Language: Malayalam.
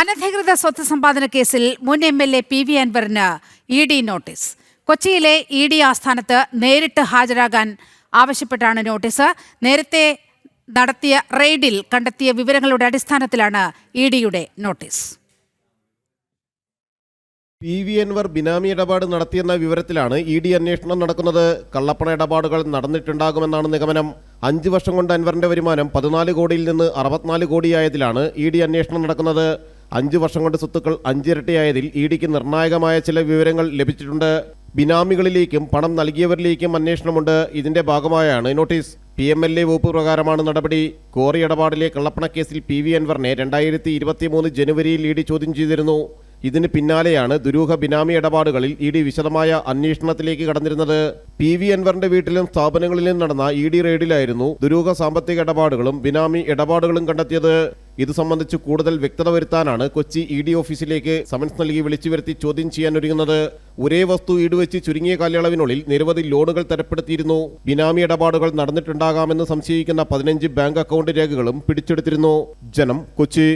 അനധികൃത സ്വത്ത് സമ്പാദന കേസിൽ മുൻ M L A P V അൻവറിന് ഇ ഡി നോട്ടീസ്. കൊച്ചിയിലെ ഇ ഡി ആസ്ഥാനത്ത് നേരിട്ട് ഹാജരാകാൻ ആവശ്യപ്പെട്ടാണ് നോട്ടീസ്. നേരത്തെ നടത്തിയ റെയ്ഡിൽ കണ്ടെത്തിയ വിവരങ്ങളുടെ അടിസ്ഥാനത്തിലാണ് ഇ ഡിയുടെ notice. P V Anwar benami ഇടപാട് നടത്തിയെന്ന വിവരത്തിലാണ് ഇ ഡി അന്വേഷണം നടക്കുന്നത്. കള്ളപ്പണ ഇടപാടുകൾ നടന്നിട്ടുണ്ടാകുമെന്നാണ് നിഗമനം. അഞ്ച് വർഷം കൊണ്ട് അൻവറിന്റെ വരുമാനം പതിനാല് കോടിയിൽ നിന്ന് അറുപത്തിനാല് കോടിയായതിലാണ് ഇ ഡി അന്വേഷണം നടക്കുന്നത്. അഞ്ച് വർഷം കൊണ്ട് സ്വത്തുക്കൾ അഞ്ചിരട്ടിയായതിൽ ഇ ഡിക്ക് നിർണായകമായ ചില വിവരങ്ങൾ ലഭിച്ചിട്ടുണ്ട്. ബിനാമികളിലേക്കും പണം നൽകിയവരിലേക്കും അന്വേഷണമുണ്ട്. ഇതിന്റെ ഭാഗമായാണ് notice. P M L A വകുപ്പ് പ്രകാരമാണ് നടപടി. കോറി ഇടപാടിലെ കള്ളപ്പണക്കേസിൽ പി വി അൻവറിനെ രണ്ടായിരത്തി ഇരുപത്തിമൂന്ന് ജനുവരിയിൽ ഇ ഡി ചോദ്യം ചെയ്തിരുന്നു. ഇതിന് പിന്നാലെയാണ് ദുരൂഹ ബിനാമി ഇടപാടുകളിൽ ഇ ഡി വിശദമായ അന്വേഷണത്തിലേക്ക് കടന്നിരുന്നത്. പി വി അൻവറിന്റെ വീട്ടിലും സ്ഥാപനങ്ങളിലും നടന്ന ഇ ഡി റെയ്ഡിലായിരുന്നു ദുരൂഹ സാമ്പത്തിക ഇടപാടുകളും ബിനാമി ഇടപാടുകളും കണ്ടെത്തിയത്. ഇത് സംബന്ധിച്ച് കൂടുതൽ വ്യക്തത വരുത്താനാണ് കൊച്ചി ഇ ഡി ഓഫീസിലേക്ക് സമൻസ് നൽകി വിളിച്ചു വരുത്തി ചോദ്യം ചെയ്യാൻ ഒരുങ്ങുന്നത്. ഒരേ വസ്തു ഈടുവെച്ച് ചുരുങ്ങിയ കാലയളവിനുള്ളിൽ നിരവധി ലോണുകൾ തരപ്പെടുത്തിയിരുന്നു. ബിനാമി ഇടപാടുകൾ നടന്നിട്ടുണ്ടാകാമെന്ന് സംശയിക്കുന്ന പതിനഞ്ച് ബാങ്ക് അക്കൗണ്ട് രേഖകളും പിടിച്ചെടുത്തിരുന്നു. ജനം കൊച്ചി